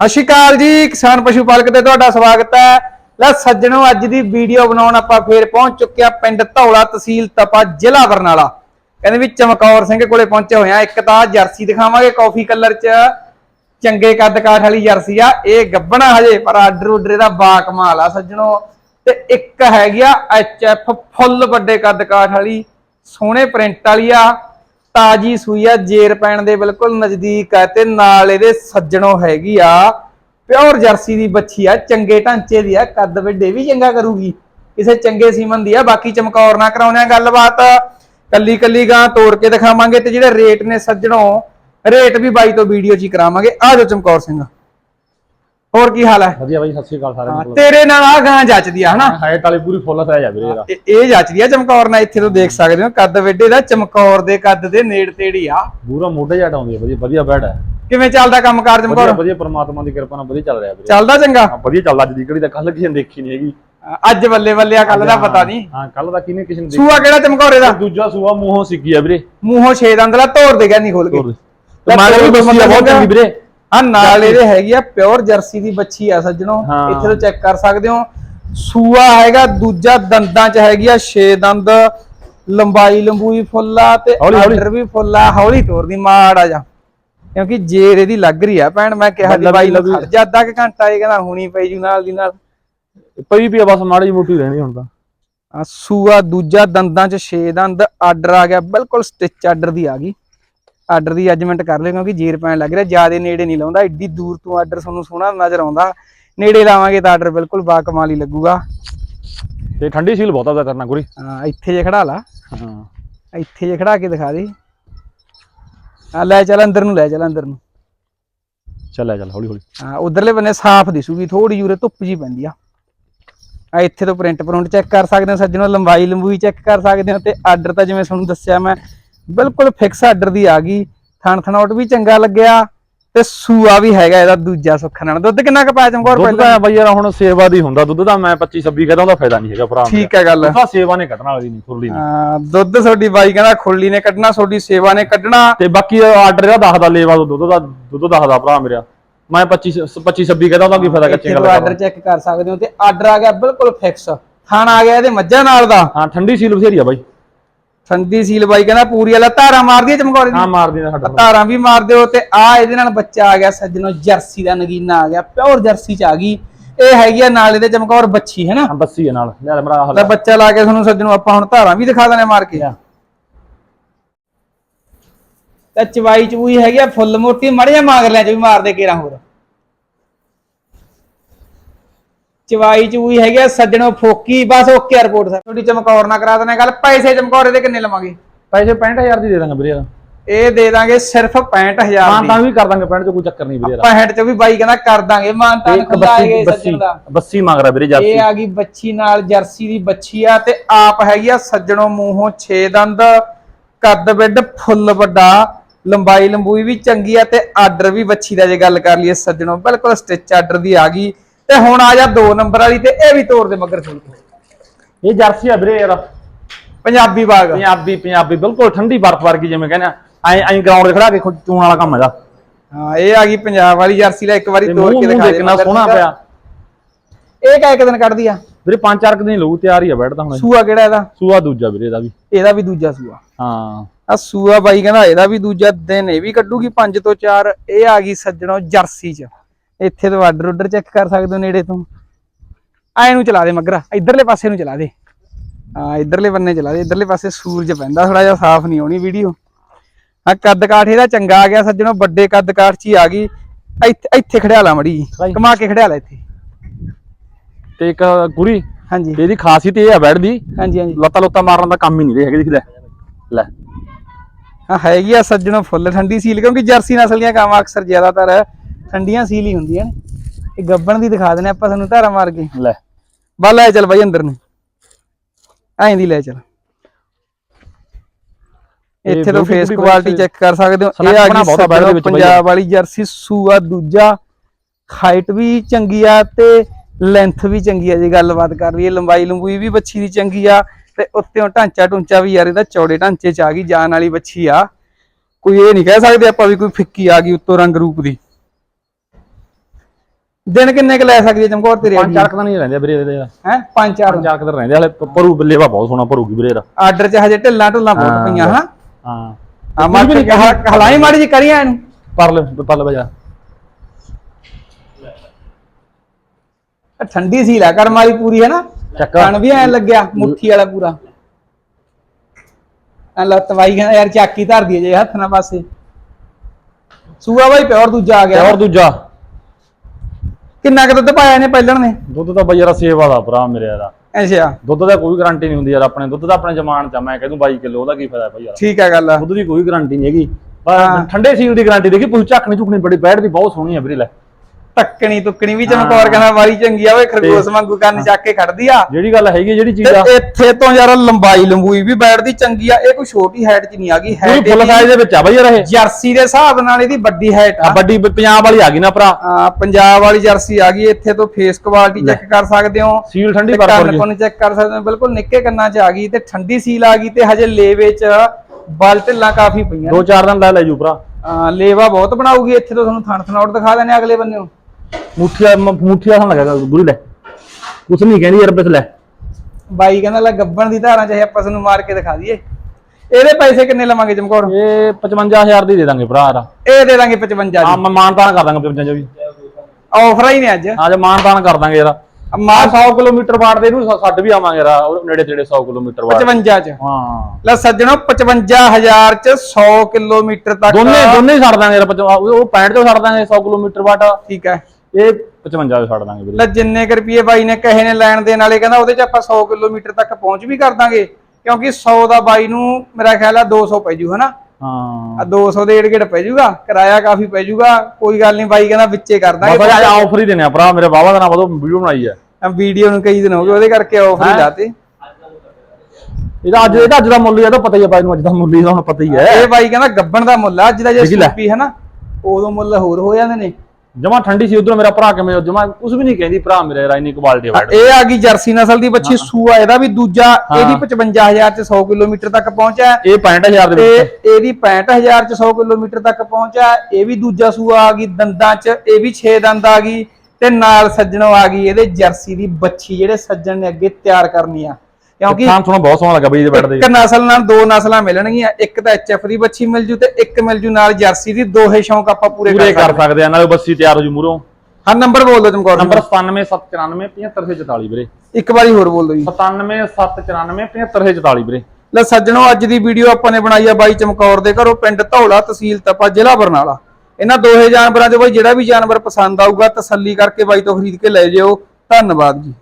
ਸਤਿ ਸ਼੍ਰੀ ਅਕਾਲ ਜੀ, ਕਿਸਾਨ ਪਸ਼ੂ ਪਾਲਕ ਤੇ ਤੁਹਾਡਾ ਸਵਾਗਤ ਹੈ। ਲੈ ਸੱਜਣੋ, ਅੱਜ ਦੀ ਵੀਡੀਓ ਬਣਾਉਣ ਆਪਾਂ ਫੇਰ ਪਹੁੰਚ ਚੁੱਕੇ ਆ ਪਿੰਡ ਧੌਲਾ ਤਹਿਸੀਲ ਤਪਾ ਜ਼ਿਲ੍ਹਾ ਬਰਨਾਲਾ। ਕਹਿੰਦੇ ਵੀ ਚਮਕੌਰ ਸਿੰਘ ਕੋਲੇ ਪਹੁੰਚੇ ਹੋਏ ਆ ਇੱਕ ਤਾਂ ਜਰਸੀ ਦਿਖਾਵਾਂਗੇ ਕਾਫੀ ਕਲਰ ਚ। ਚੰਗੇ ਕੱਦ ਕਾਠ ਵਾਲੀ ਜਰਸੀ ਆ। ਇਹ ਗੱਬਣਾ ਹਜੇ, ਪਰ ਆਰਡਰ ਉਡਰੇ ਦਾ ਬਾ ਕਮਾਲ ਆ ਸੱਜਣੋ। ਤੇ ਇੱਕ ਹੈਗੀ ਆ ਐਚ ਐਫ ਫੁੱਲ ਵੱਡੇ ਕੱਦ ਕਾਠ ਵਾਲੀ, ਸੋਹਣੇ ਪ੍ਰਿੰਟ ਵਾਲੀ ਆ। ਤਾਜੀ ਸੂਈ ਆ, ਜੇਰ ਪੈਣ ਦੇ ਬਿਲਕੁਲ ਨਜ਼ਦੀਕ ਆ ਤੇ ਨਾਲ ਇਹਦੇ ਸੱਜਣੋਂ ਹੈਗੀ ਆ, ਪਿਓਰ ਜਰਸੀ ਦੀ ਬੱਚੀ ਆ, ਚੰਗੇ ਢਾਂਚੇ ਦੀ ਆ, ਕੱਦ ਵੱਡੇ ਵੀ ਚੰਗਾ ਕਰੂਗੀ। ਕਿਸੇ ਚੰਗੇ ਸੀਮਨ ਦੀ ਆ, ਬਾਕੀ ਚਮਕੌਰ ਨਾ ਕਰਾਉਣੇ ਆ ਗੱਲਬਾਤ। ਕੱਲੀ ਕੱਲੀ ਗਾਂ ਤੋੜ ਕੇ ਦਿਖਾਵਾਂਗੇ ਤੇ ਜਿਹੜੇ ਰੇਟ ਨੇ ਸੱਜਣੋਂ, ਰੇਟ ਵੀ ਬਾਈ ਤੋਂ ਵੀਡੀਓ 'ਚ ਹੀ ਕਰਾਵਾਂਗੇ। ਆ ਜਾਓ ਚਮਕੌਰ ਸਿੰਘ। ਹੋਰ ਕੀ ਹਾਲ ਹੈ? ਵਧੀਆ ਬਾਈ ਸਤਿ ਸ਼੍ਰੀ ਅਕਾਲ ਸਾਰਿਆਂ ਨੂੰ। ਤੇਰੇ ਨਾਲ ਆ ਗਾਂ ਜੱਚਦੀ ਆ ਹਨਾ? ਹਾਈਟ ਵਾਲੀ ਪੂਰੀ ਫੁੱਲ ਸਾਈਜ਼ ਆ ਵੀਰੇ ਇਹਦਾ। ਇਹ ਜੱਚਦੀ ਆ ਚਮਕੌਰ ਨਾਲ ਇੱਥੇ ਤੋਂ ਦੇਖ ਸਕਦੇ ਹੋ ਕੱਦ ਵੱਡੇ ਦਾ ਚਮਕੌਰ ਦੇ ਕੱਦ ਦੇ ਨੇੜ ਤੇੜੀ ਆ। ਪੂਰਾ ਮੋਢੇ ਜੱਟ ਆਉਂਦੀ ਹੈ ਵਧੀਆ ਵਧੀਆ ਬੈਡ ਹੈ ਕਿਵੇਂ ਚੱਲਦਾ ਕੰਮਕਾਰ ਚਮਕੌਰ? ਵਧੀਆ ਪ੍ਰਮਾਤਮਾ ਦੀ ਕਿਰਪਾ ਨਾਲ ਵਧੀਆ ਚੱਲ ਰਿਹਾ ਵੀਰੇ। ਚੱਲਦਾ ਚੰਗਾ? ਵਧੀਆ ਚੱਲਦਾ ਅੱਜ ਦੀ ਘੜੀ ਤਾਂ ਕੱਲ ਕਿਸੇ ਨੇ ਦੇਖੀ ਨਹੀਂ ਹੈਗੀ। ਅੱਜ ਬੱਲੇ ਬੱਲੇ ਆ ਕੱਲ ਦਾ ਪਤਾ ਨਹੀਂ। ਹਾਂ ਕੱਲ ਦਾ ਕਿਨੇ ਕਿਸੇ ਨੇ ਦੇਖੀ ਸੂਆ ਕਿਹੜਾ ਚਮਕੌਰੇ ਦਾ ਦੂਜਾ ਸੂਆ ਮੂੰਹੋਂ ਸਿੱਗੀ ਆ ਵੀਰੇ। ਮੂੰਹੋਂ ਛੇ ਦੰਦਲਾ ਤੋੜ ਦੇ ਗਿਆ ਨਹੀਂ ਖੋਲ ਕੇ। ਤੇ ਮਾਰੇ ਵੀ ਬੱਸੀ ਆ ਬਹੁਤ ਚੰਗੀ ਵੀਰੇ। ਆ ਨਾਲ ਇਹਦੇ ਹੈਗੀ ਆ ਪਿਓਰ ਜਰਸੀ ਦੀ ਬੱਚੀ ਆ ਸੱਜਣੋ। ਇੱਥੇ ਤੋਂ ਚੈੱਕ ਕਰ ਸਕਦੇ ਹੋ ਸੂਆ ਹੈਗਾ ਦੂਜਾ ਦੰਦਾਂ ਚ ਹੈਗੀ ਆ ਛੇ ਦੰਦ ਲੰਬਾਈ ਲੰਬੂਈ ਫੁੱਲਾ ਤੇ। ਆਰਡਰ ਵੀ ਫੁੱਲਾ ਹੌਲੀ ਤੋਰ ਦੀ ਮਾੜ ਆ ਜਾ ਕਿਉਂਕਿ ਜੇਰ ਇਹਦੀ ਲੱਗ ਰਹੀ ਆ ਭੈਣ ਮੈਂ ਕਿਹਾ ਦੀ ਬਾਈ ਨੂੰ ਲੱਗੀ। ਖੜ ਜਾ ਅੱਧਾ ਕੁ ਘੰਟਾ ਇਹ ਕਹਿੰਦਾ ਹੁਣੀ ਪਈ ਜੂ ਨਾਲ ਦੀ ਨਾਲ ਪਈ ਵੀ ਆ ਬਸ ਮਾੜੀ ਮੋਟੀ ਰਹਿਣੀ ਹੁਣ ਤਾਂ ਆ ਸੂਆ ਦੂਜਾ ਦੰਦਾਂ ਚ 6 ਦੰਦ ਆਰਡਰ ਆ ਗਿਆ ਬਿਲਕੁਲ ਸਟਿਚ ਆਰਡਰ ਦੀ ਆ ਗਈ ਆਰਡਰ ਦੀ ਐਡਜਮੈਂਟ ਕਰ ਲਿਓ ਕਿਉਂਕਿ ਜੀਰ ਪੈਣ ਲੱਗ ਰਿਹਾ ਜਿਆਦੇ ਨੇੜੇ ਨਹੀਂ ਲਾਉਂਦਾ ਏਡੀ ਦੂਰ ਤੋਂ ਆਰਡਰ ਤੁਹਾਨੂੰ ਸੋਹਣਾ ਨਜ਼ਰ ਆਉਂਦਾ। ਨੇੜੇ ਲਾਵਾਂਗੇ ਤਾਂ ਆਰਡਰ ਬਿਲਕੁਲ ਬਾ ਕਮਾਲ ਹੀ ਲੱਗੂਗਾ। ਤੇ ਠੰਡੀ ਸੀਲ ਬਹੁਤ ਆ ਕਰਨਾ ਗੁਰੀ ਹਾਂ ਇੱਥੇ ਜੇ ਖੜਾ ਲਾ। ਹਾਂ। ਇੱਥੇ ਜੇ ਖੜਾ ਕੇ ਦਿਖਾ ਦੇ। ਆ ਲੈ ਚੱਲ ਅੰਦਰ ਨੂੰ ਲੈ ਚੱਲ ਅੰਦਰ ਨੂੰ। ਚੱਲ ਆ ਚੱਲ ਹੌਲੀ ਹੌਲੀ ਹਾਂ ਉਧਰਲੇ ਬੰਨੇ ਸਾਫ਼ ਦਿਸੂਗੀ ਥੋੜੀ ਜੂਰੇ ਧੁੱਪ ਜੀ ਪੈਂਦੀ ਆ। ਆ ਇੱਥੇ ਤੋਂ ਪ੍ਰਿੰਟ ਪ੍ਰਿੰਟ ਚੈੱਕ ਕਰ ਸਕਦੇ ਹੋ ਸੱਜਣੋ ਲੰਬਾਈ ਲੰਬੂਈ ਚੈੱਕ ਕਰ ਸਕਦੇ ਹੋ ਤੇ ਆਰਡਰ ਤਾਂ ਜਿਵੇਂ ਤੁਹਾਨੂੰ ਦੱਸਿਆ ਮੈਂ ਬਿਲਕੁਲ ਫਿਕਸ ਆਰਡਰ ਦੀ ਆ ਗਈ। ਥਣ ਥਣਾਉਟ ਵੀ ਚੰਗਾ ਲੱਗਿਆ ਤੇ ਸੂਆ ਵੀ ਹੈਗਾ ਇਹਦਾ ਦੂਜਾ ਸੁੱਖ ਨਾਲ। ਦੁੱਧ ਕਿੰਨਾ ਕੁ ਪਾਇਆ ਚਮਕੌਰ ਦੁੱਧ ਪਹਿਲਾਂ? ਤਾਂ ਬਾਈ ਯਾਰ ਹੁਣ ਸੇਵਾ ਦੀ ਹੁੰਦਾ ਦੁੱਧ ਦਾ ਮੈਂ 25 26 ਕਹਿੰਦਾ ਉਹਦਾ ਫਾਇਦਾ ਨਹੀਂ ਹੈਗਾ ਭਰਾ ਠੀਕ ਹੈ ਗੱਲ। ਉਹਦਾ ਸੇਵਾ ਨੇ ਕੱਢਣ ਵਾਲੀ ਨਹੀਂ ਫੁੱਲੀ ਨਹੀਂ। ਹਾਂ ਦੁੱਧ ਤੁਹਾਡੀ ਬਾਈ ਕਹਿੰਦਾ ਖੁੱਲੀ ਨੇ ਕੱਢਣਾ ਤੁਹਾਡੀ ਸੇਵਾ ਨੇ ਕੱਢਣਾ। ਤੇ ਬਾਕੀ ਆਰਡਰ ਇਹਦਾ ਦੱਸਦਾ ਲੇਵਾ ਦੁੱਧ ਦਾ ਦੁੱਧ ਦੱਸਦਾ ਭਰਾ ਮੇਰਾ। ਮੈਂ 25 25 26 ਕਹਿੰਦਾ ਉਹਦਾ ਕੀ ਫਾਇਦਾ ਕੱਚੇ ਗੱਲ ਆਰਡਰ ਚੈੱਕ ਕਰ ਸਕਦੇ ਹੋ ਤੇ ਆਰਡਰ ਆ ਗਿਆ ਬਿਲਕੁਲ ਫਿਕਸ ਥਣ ਆ ਗਿਆ ਇਹਦੇ ਮੱਝਾਂ ਨਾਲ ਦਾ। ਹਾਂ ਠੰਡੀ ਸੀਲ ਬਥੇਰੀ ਆ ਬਾਈ। ਠੰਡੀ ਸੀਲ ਬਾਈ ਕਹਿੰਦਾ ਪੂਰੀ ਵਾਲਾ ਧਾਰਾ ਮਾਰਦੀ ਚਮਕੌਰ ਦੀ? ਹਾਂ ਮਾਰਦੀ ਨਾ ਸਾਡਾ। ਧਾਰਾਂ ਵੀ ਮਾਰ ਦਿਓ ਤੇ ਆ ਇਹਦੇ ਨਾਲ ਬੱਚਾ ਆ ਗਿਆ ਸੱਜਣੋ ਜਰਸੀ ਦਾ ਨਗੀਨਾ ਆ ਗਿਆ ਪਿਓਰ ਜਰਸੀ ਚ ਆ ਗਈ। ਇਹ ਹੈਗੀ ਆ ਨਾਲ ਇਹਦੇ ਚਮਕੌਰ ਬੱਚੀ ਹੈ ਨਾ? ਹਾਂ ਬੱਸੀ ਹੈ ਨਾਲ ਲੈ ਮਰਾ ਤਾਂ ਬੱਚਾ ਲਾ ਕੇ ਤੁਹਾਨੂੰ ਸੱਜਣੋ ਆਪਾਂ ਹੁਣ ਧਾਰਾਂ ਵੀ ਦਿਖਾ ਦਨੇ ਮਾਰ ਕੇ। ਤਾਂ ਚਵਾਈ ਚੂਈ ਹੈਗੀ ਆ ਫੁੱਲ ਮੋਟੀ ਮੜਿਆ ਮਾਗਰ ਲਿਆ ਚ ਵੀ ਮਾਰ ਦੇ ਕੇਰਾ ਹੋਰ। ਚਵਾਈ ਚੂਈ ਹੈਗੀ ਸੱਜਣੋ ਫੋਕੀ ਬਸ ਓਕੇ ਰਿਪੋਰਟ ਸਰ ਤੁਹਾਡੀ ਚਮਕੌਰ ਨਾ ਕਰਾ ਦਨੇ ਗੱਲ। ਪੈਸੇ ਚਮਕੌਰ ਇਹਦੇ ਕਿੰਨੇ ਲਵਾਂਗੇ? ਪੈਸੇ 65000 ਦੀ ਦੇ ਦਾਂਗੇ ਵੀਰੇ ਇਹ ਦੇ ਦਾਂਗੇ ਸਿਰਫ 65000 ਹਾਂ ਦੀ। ਤਾਂ ਵੀ ਕਰ ਦਾਂਗੇ ਪੈਣ ਚ ਕੋਈ ਚੱਕਰ ਨਹੀਂ ਵੀਰੇ ਆਪਾਂ ਹੈਡ ਚ ਵੀ ਬਾਈ ਕਹਿੰਦਾ ਕਰ ਦਾਂਗੇ ਮਾਨਤਾ ਇੱਕ ਬੱਸੀ ਬੱਸੀ ਬੱਸੀ ਮੰਗ ਰਿਹਾ ਵੀਰੇ ਜਰਸੀ। ਇਹ ਆ ਗਈ ਬੱਚੀ ਨਾਲ ਜਰਸੀ ਦੀ ਬੱਚੀ ਆ ਤੇ ਆਪ ਹੈਗੀ ਆ ਸੱਜਣੋਂ ਮੂੰਹੋਂ 6 ਦੰਦ ਕੱਦ ਬਿੱਡ ਫੁੱਲ ਵੱਡਾ ਲੰਬਾਈ ਲੰਬੂਈ ਵੀ ਚੰਗੀ ਆ ਤੇ ਆਰਡਰ ਵੀ ਬੱਚੀ ਦਾ ਜੇ ਗੱਲ ਕਰ ਲਈਏ ਸੱਜਣੋਂ ਬਿਲਕੁਲ ਸਟਿਚ ਆਰਡਰ ਦੀ ਆ ਗਈ। ਤੇ ਹੁਣ ਆ ਜਾ 2 ਨੰਬਰ ਵਾਲੀ ਤੇ ਇਹ ਵੀ ਤੋੜ ਦੇ ਮਗਰ ਫੁੱਲ ਇਹ ਜਰਸੀ ਆ ਵੀਰੇ ਯਾਰ ਪੰਜਾਬੀ ਬਾਗ। ਪੰਜਾਬੀ ਪੰਜਾਬੀ ਬਿਲਕੁਲ ਠੰਡੀ ਬਰਫ਼ ਵਰਗੀ ਜਿਵੇਂ ਕਹਿੰਦੇ ਐ ਐ ਗਰਾਊਂਡ ਤੇ ਖੜਾ ਕੇ ਚੂਣ ਵਾਲਾ ਕੰਮ ਹੈਗਾ ਹਾਂ ਇਹ ਆ ਗਈ ਪੰਜਾਬ ਵਾਲੀ ਜਰਸੀ ਦਾ ਇੱਕ ਵਾਰੀ ਤੋੜ ਕੇ ਦਿਖਾ ਦੇ ਦੇ ਕਿੰਨਾ ਸੋਹਣਾ। ਪਿਆ। ਇਹ ਕਾ ਇੱਕ ਦਿਨ ਕੱਢਦੀ ਆ? ਵੀਰੇ ਪੰਜ ਚਾਰ ਦਿਨ ਲਊ ਤਿਆਰ ਹੀ ਆ ਬੈਠਦਾ ਹੁਣ ਸੂਆ ਕਿਹੜਾ ਇਹਦਾ? ਸੂਆ ਦੂਜਾ ਵੀਰੇ ਦਾ ਵੀ। ਇਹਦਾ ਵੀ ਦੂਜਾ ਸੂਆ। ਹਾਂ। ਆ ਸੂਆ ਬਾਈ ਕਹਿੰਦਾ ਇਹਦਾ ਵੀ ਦੂਜਾ ਦਿਨ ਇਹ ਵੀ ਕੱਢੂਗੀ 5 ਤੋਂ 4 ਇਹ ਆ ਗਈ ਸੱਜਣੋ ਜਰਸੀ ਚ। ਇੱਥੇ ਤੋਂ ਆਰਡਰ ਆਰਡਰ ਚੈੱਕ ਕਰ ਸਕਦੇ ਹੋ ਨੇੜੇ ਤੋਂ। ਆਏ ਨੂੰ ਚਲਾ ਦੇ ਮਗਰਾ ਇਧਰਲੇ ਪਾਸੇ ਨੂੰ ਚਲਾ ਦੇ। ਹਾਂ ਇਧਰਲੇ ਬੰਨੇ ਚਲਾ ਦੇ ਇਧਰਲੇ ਪਾਸੇ ਸੂਰਜ ਪੈਂਦਾ ਥੋੜਾ ਜਿਹਾ ਸਾਫ਼ ਨਹੀਂ ਆਉਣੀ ਵੀਡੀਓ। ਹਾਂ ਕੱਦ ਕਾਠ ਇਹਦਾ ਚੰਗਾ ਆ ਗਿਆ ਸੱਜਣੋ ਵੱਡੇ ਕੱਦ ਕਾਠ ਚ ਹੀ ਆ ਗਈ। ਇੱਥੇ ਇੱਥੇ ਖੜਿਆ ਲਾ ਮੜੀ। ਕਮਾ ਕੇ ਖੜਿਆ ਲਾ ਇੱਥੇ। ਤੇ ਇੱਕ ਪੂਰੀ ਹਾਂਜੀ। ਇਹਦੀ ਖਾਸੀਅਤ ਇਹ ਆ ਬੈਠ ਦੀ ਹਾਂਜੀ ਹਾਂਜੀ। ਲੱਤਾਂ ਲੁੱਤਾਂ ਮਾਰਨ ਦਾ ਕੰਮ ਹੀ ਨਹੀਂ ਰਹੇ ਹੈਗੇ ਦੇਖ ਲੈ। ਲੈ ਹਾਂ ਹੈਗੀ ਆ ਸੱਜਣੋ ਫੁੱਲ ਠੰਡੀ ਸੀਲ ਕਿਉਂਕਿ ਜਰਸੀ ਨਸਲ ਦੀਆਂ ਗਾਵਾਂ ਅਕਸਰ ਜ਼ਿਆਦਾਤਰ ਠੰਡੀਆਂ ਸੀਲ ਹੀ ਹੁੰਦੀਆਂ ਨੇ। ਇਹ ਗੱਬਣ ਦੀ ਦਿਖਾ ਦਿੰਦੇ ਆਪਾਂ ਤੁਹਾਨੂੰ ਧਾਰਾ ਮਾਰ ਕੇ। ਲੈ। ਬਾ ਲੈ ਚੱਲ ਬਾਈ ਅੰਦਰ ਨੂੰ। ਐਂ ਦੀ ਲੈ ਚੱਲ। ਇੱਥੇ ਤੋਂ ਫੇਸ ਕੁਆਲਿਟੀ ਚੈੱਕ ਕਰ ਸਕਦੇ ਹੋ। ਇਹ ਆ ਗਈ। ਪੰਜਾਬ ਵਾਲੀ ਜਰਸੀ ਸੂਆ ਦੂਜਾ ਹਾਈਟ ਵੀ ਚੰਗੀ ਆ ਤੇ ਲੈਂਥ ਵੀ ਚੰਗੀ ਆ ਜੇ ਗੱਲਬਾਤ ਕਰ ਲਈਏ। ਲੰਬਾਈ ਲੰਬੂਈ ਵੀ ਬੱਚੀ ਦੀ ਚੰਗੀ ਆ ਤੇ ਉੱਤੇੋਂ ਢਾਂਚਾ ਢੁੰਚਾ ਵੀ ਯਾਰ ਇਹਦਾ ਚੌੜੇ ਢਾਂਚੇ ਚ ਆ ਗਈ ਜਾਨ ਵਾਲੀ ਬੱਚੀ ਆ। ਕੋਈ ਇਹ ਨਹੀਂ ਕਹਿ ਸਕਦੇ ਆਪਾਂ ਵੀ ਕੋਈ ਫਿੱਕੀ ਆ ਗਈ ਉੱਤੋਂ ਰੰਗ ਰੂਪ ਦੀ। ਦਿਨ ਕਿੰਨੇ ਕ ਲੈ ਸਕਦੀ ਹੈ ਚਮਕੌਰ ਤੇਰੇ ਪੰਜ ਚਾਰ ਕੁ ਨਹੀਂ ਰਹਿੰਦੇ ਵੀਰੇ ਇਹਦੇ ਹੈ? ਪੰਜ ਚਾਰ। ਪੰਜ ਚਾਰ ਕੁ ਰਹਿੰਦੇ ਹਲੇ ਭਰੂ ਬੱਲੇਵਾ ਬਹੁਤ ਸੋਹਣਾ ਭਰੂਗੀ ਵੀਰੇ ਇਹਦਾ ਆਰਡਰ 'ਚ ਹਜੇ ਢਿੱਲਾਂ ਢੁੱਲਾਂ ਬਹੁਤ ਹਾਂ, ਪਈਆਂ ਹਨਾ ਹਾਂ। ਆ ਮਾਰ ਹਲਾਈ ਮਾੜੀ ਜੀ ਕਰੀਆਂ ਇਹਨੂੰ। ਪਰ ਲੈ ਪਰ ਲੈ ਬਜਾ ਆਹ ਠੰਡੀ ਸੀ ਲੈ ਕਰਮ ਵਾਲੀ ਪੂਰੀ ਹੈ ਨਾ ਚੱਕਾ। ਕਣ ਵੀ ਐ ਲੱਗਿਆ ਮੁੱਠੀ ਵਾਲਾ ਪੂਰਾ। ਆ ਲੱਤ ਵਾਈ ਕਹਿੰਦਾ ਯਾਰ ਚਾਕੀ ਧਰ ਦਈਏ ਜੇ ਹੱਥ ਨਾਲ ਪਾਸੇ। ਸੂਆ ਬਾਈ ਪਿਓਰ ਦੂਜਾ ਆ ਤੇ ਗਿਆ। ਹੋਰ ਦੂਜਾ। ਕਿੰਨਾ ਕੁ ਦੁੱਧ ਪਾਇਆ ਨੇ ਪਹਿਲਣ ਨੇ? ਦੁੱਧ ਤਾਂ ਬਈ ਯਾਰ ਸੇਵਾ ਦਾ ਭਰਾ ਮੇਰੇ ਦਾ। ਅੱਛਾ। ਦੁੱਧ ਦਾ ਕੋਈ ਗਾਰੰਟੀ ਨਹੀਂ ਹੁੰਦੀ ਯਾਰ ਆਪਣੇ ਦੁੱਧ ਦਾ ਆਪਣੇ ਜਮਾਨ ਚ ਆ, ਮੈਂ ਕਹਿੰਦਾ 22 ਕਿਲੋ ਉਹਦਾ ਕੀ ਫਾਇਦਾ ਭਾਈ ਯਾਰ। ਠੀਕ ਹੈ ਗੱਲ ਦੁੱਧ ਦੀ ਕੋਈ ਗਾਰੰਟੀ ਨਹੀਂ ਹੈਗੀ। ਪਰ ਠੰਡੇ ਸੀਲ ਦੀ ਗਾਰੰਟੀ ਦੇਖੀ ਪੁੱਛ ਝੱਕਣੀ ਝੁਕਣੀ ਬੜੀ ਬੈਠ ਦੀ ਬਹੁਤ ਸੋਹਣੀ ਹੈ ਵੀਰੇ ਲੈ। ਟੱਕਣੀ ਤੁੱਕਣੀ ਵੀ ਚਮਕੌਰ ਕਹਿੰਦਾ ਵਾਲੀ ਚੰਗੀ ਆ ਓਏ ਖਰਗੋਸ਼ ਵਾਂਗੂ ਕੰਨ ਚੱਕ ਕੇ ਖੜਦੀ ਆ। ਜਿਹੜੀ ਗੱਲ ਹੈਗੀ ਹੈ, ਜਿਹੜੀ ਚੀਜ਼ ਆ। ਇੱਥੇ ਤੋਂ ਯਾਰ ਲੰਬਾਈ ਲੰਬੂਈ ਵੀ ਬੈਠਦੀ ਚੰਗੀ ਆ ਇਹ ਕੋਈ ਛੋਟੀ ਹਾਈਟ 'ਚ ਨਹੀਂ ਆ ਗਈ ਹਾਈਟ ਫੁੱਲ ਸਾਈਜ਼ ਦੇ ਵਿੱਚ ਆ ਬਈ ਯਾਰ ਇਹ। ਜਰਸੀ ਦੇ ਹਿਸਾਬ ਨਾਲ ਇਹਦੀ ਵੱਡੀ ਹਾਈਟ ਆ। ਵੱਡੀ ਪੰਜਾਬ ਵਾਲੀ ਆ ਗਈ ਨਾ ਭਰਾ। ਆ ਪੰਜਾਬ ਵਾਲੀ ਜਰਸੀ ਆ ਗਈ ਇੱਥੇ ਤੋਂ ਫੇਸ ਕੁਆਲਿਟੀ ਚੈੱਕ ਕਰ ਸਕਦੇ ਹੋ। ਸੀਲ ਠੰਡੀ ਬਰਫ ਕੰਨ ਕੋਨ ਚੈੱਕ ਕਰ ਸਕਦੇ ਹੋ ਬਿਲਕੁਲ ਨਿੱਕੇ ਕੰਨਾਂ 'ਚ ਆ ਗਈ ਤੇ ਠੰਡੀ ਸੀਲ ਆ ਗਈ ਤੇ ਹਜੇ ਲੇਵੇ 'ਚ ਬਲ ਢਿੱਲਾਂ ਕਾਫੀ ਪਈਆਂ ਦੋ ਚਾਰ ਦਿਨ ਲੈ ਲੈ ਜੂ ਭਰਾ। ਲੇਵਾ ਬਹੁਤ ਬਣਾਉਗੀ ਇੱਥੇ ਤੋਂ ਤੁਹਾਨੂੰ ਥਣ ਥਣੌਟ ਦਿਖਾ ਆ ਅਗਲੇ ਬੰਨੇ ਮੁੱਠੀਆ ਮੁੱਠੀਆ ਸਾਨੂੰ ਲੱਗਾ ਗੁਰੀ ਲੈ। ਕੁਛ ਨਹੀਂ ਕਹਿੰਦੀ ਯਾਰ ਬਸ ਲੈ। ਬਾਈ ਕਹਿੰਦਾ ਲੈ ਗੱਬਣ ਦੀ ਧਾਰਾਂ ਚਾਹੇ ਆਪਾਂ ਤੁਹਾਨੂੰ ਮਾਰ ਕੇ ਦਿਖਾ ਦਈਏ। ਇਹਦੇ ਪੈਸੇ ਕਿੰਨੇ ਲਵਾਂਗੇ ਚਮਕੌਰ ਇਹ 55000 ਦੀ ਦੇ ਦਾਂਗੇ ਭਰਾ ਯਾਰ ਇਹ ਦੇ ਦਾਂਗੇ 55 ਆ ਦੀ। ਮੈਂ ਮਾਨਤਾਨ ਕਰ ਦਾਂਗਾ 55 ਵੀ ਆਫਰ ਹੀ ਨੇ ਅੱਜ। ਹਾਂ ਜੇ ਮਾਨਤਾਨ ਕਰ ਦਾਂਗੇ ਯਾਰ। ਮਾ ਆ 100 ਕਿਲੋਮੀਟਰ ਬਾੜ ਦੇ ਇਹਨੂੰ ਛੱਡ ਵੀ ਆਵਾਂਗੇ ਯਾਰ ਨੇੜੇ ਤੇੜੇ 100 ਕਿਲੋਮੀਟਰ ਬਾੜ 55 ਚ। ਹਾਂ। ਲੈ ਸੱਜਣੋ 55000 ਚ 100 ਕਿਲੋਮੀਟਰ ਤੱਕ। ਦੋਨੇ ਦੋਨੇ ਹੀ ਛੱਡ ਦਾਂਗੇ ਯਾਰ ਉਹ 65 ਚੋਂ ਛੱਡ ਦਾਂਗੇ 100 ਕਿਲੋਮੀਟਰ ਬਾਟ ਠੀਕ ਹੈ। ਇਹ 55 ਚੋਂ ਛੱਡ ਦਾਂਗੇ ਵੀਰੇ। ਲੈ ਜਿੰਨੇ ਕੁ ਰੁਪਏ ਬਾਈ ਨੇ ਕਹੇ ਨੇ ਲੈਣ ਦੇਣ ਵਾਲੇ ਕਹਿੰਦਾ ਉਹਦੇ ਚ ਆਪਾਂ 100 ਕਿਲੋਮੀਟਰ ਤੱਕ ਪਹੁੰਚ ਵੀ ਕਰ ਦਾਂਗੇ। ਕਿਉਂਕਿ 100 ਦਾ ਬਾਈ ਨੂੰ ਮੇਰਾ ਖਿਆਲ ਆ 200 ਪੈ ਜੂ ਹਨਾ? ਹਾਂ। ਆ 200 ਦੇ ਏੜ ਗੇੜ ਪੈ ਜੂਗਾ ਕਿਰਾਇਆ ਕਾਫੀ ਪੈ ਜੂਗਾ ਕੋਈ ਗੱਲ ਨਹੀਂ ਬਾਈ ਕਹਿੰਦਾ ਵਿੱਚੇ ਕਰ ਦਾਂਗੇ। ਅੱਜ ਆਫਰ ਹੀ ਦੇਣੇ ਆ ਭਰਾ ਮੇਰੇ ਬਾਬਾ ਦਾ ਨਾਮ ਵਧੋ ਵੀਡੀਓ ਬਣਾਈ ਹੈ ਵੀਡੀਓ ਨੂੰ ਕਈ ਦਿਨ ਹੋ ਗਏ ਉਹਦੇ ਕਰਕੇ ਆਫਰ ਹੀ ਲਾਤੇ। ਇਹਦਾ ਅੱਜ ਇਹਦਾ ਅੱਜ ਦਾ ਮੁੱਲ ਇਹਦਾ ਪਤਾ ਹੀ ਹੈ ਬਾਈ ਨੂੰ ਅੱਜ ਦਾ ਮੁੱਲ ਇਹਦਾ ਹੁਣ ਪਤਾ ਹੀ ਹੈ ਇਹ ਬਾਈ ਕਹਿੰਦਾ ਗੱਬਣ ਦਾ ਮੁੱਲ ਆ ਅੱਜ ਦਾ ਜੇ। ਸੂਪੀ ਹੈ ਨਾ ਉਦੋਂ ਮੁੱਲ ਹੋਰ ਹੋ ਜਾਂਦੇ ਨੇ। ਜਮਾ ਠੰਡੀ ਸੀ ਉਧਰ ਮੇਰਾ ਭਰਾ ਕਿਵੇਂ ਜਮਾ ਕੁਝ ਵੀ ਨਹੀਂ ਕਹਿੰਦੀ ਭਰਾ ਮੇਰੇ ਰਾਈਨੀ ਕੁਆਲਿਟੀ ਵਾਈਡ ਇਹ ਆ ਗਈ ਜਰਸੀ ਨਸਲ ਦੀ ਬੱਚੀ ਸੂਆ ਇਹਦਾ ਵੀ ਦੂਜਾ ਇਹਦੀ 55000 ਚ 100 ਕਿਲੋਮੀਟਰ ਤੱਕ ਪਹੁੰਚਿਆ ਇਹ 65000 ਦੇ ਤੇ ਵਿੱਚ ਇਹਦੀ 65000 ਚ 100 ਕਿਲੋਮੀਟਰ ਤੱਕ ਪਹੁੰਚਿਆ ਇਹ ਵੀ ਦੂਜਾ ਸੂਆ ਆ ਗਈ ਦੰਦਾਂ ਚ ਇਹ ਵੀ 6 ਦੰਦ ਆ ਗਈ ਤੇ ਨਾਲ ਸੱਜਣੋਂ ਆ ਗਈ ਇਹਦੇ ਜਰਸੀ ਦੀ ਬੱਚੀ ਜਿਹੜੇ ਸੱਜਣ ਨੇ ਅੱਗੇ ਤਿਆਰ ਕਰਨੀ ਆ। ਕਿਉਂਕਿ ਥਾਂ ਤੁਹਾਨੂੰ ਬਹੁਤ ਸੋਹਣਾ ਲੱਗਾ ਬਈ ਇਹਦੇ ਬੈਠਦੇ ਇੱਕ ਨਸਲ ਨਾਲ ਦੋ ਨਸਲਾਂ ਮਿਲਣਗੀਆਂ ਇੱਕ ਤਾਂ ਐਚਐਫ ਦੀ ਬੱਚੀ ਮਿਲ ਜੂ ਤੇ ਇੱਕ ਮਿਲ ਜੂ ਨਾਲ ਜਰਸੀ ਦੀ ਦੋਹੇ ਸ਼ੌਂਕ ਆਪਾਂ ਪੂਰੇ ਕਰ ਸਕਦੇ ਆ ਨਾਲੇ ਬੱਸੀ ਤਿਆਰ ਹੋ ਜੂ ਮੂਰੋਂ ਹਾਂ ਨੰਬਰ ਬੋਲ ਦਿਓ ਚਮਕੌਰ ਨੰਬਰ 9779575644 ਵੀਰੇ। ਇੱਕ ਵਾਰੀ ਹੋਰ ਬੋਲ ਦਿਓ ਜੀ। 9779575644 ਵੀਰੇ। ਲੈ ਸੱਜਣੋ ਅੱਜ ਦੀ ਵੀਡੀਓ ਆਪਾਂ ਨੇ ਬਣਾਈ ਆ ਬਾਈ ਚਮਕੌਰ ਦੇ ਘਰੋਂ ਪਿੰਡ ਧੌਲਾ ਤਹਿਸੀਲ ਤਪਾ ਜ਼ਿਲ੍ਹਾ ਬਰਨਾਲਾ। ਇਹਨਾਂ ਦੋਹੇ ਜਾਨਵਰਾਂ ਚੋਂ ਬਾਈ ਜਿਹੜਾ ਵੀ ਜਾਨਵਰ ਪਸੰਦ ਆਊਗਾ ਤਸੱਲੀ ਕਰਕੇ ਬਾਈ ਤੋਂ ਖਰੀਦ ਕੇ ਲੈ ਜਿਓ। ਧੰਨਵਾਦ ਜੀ।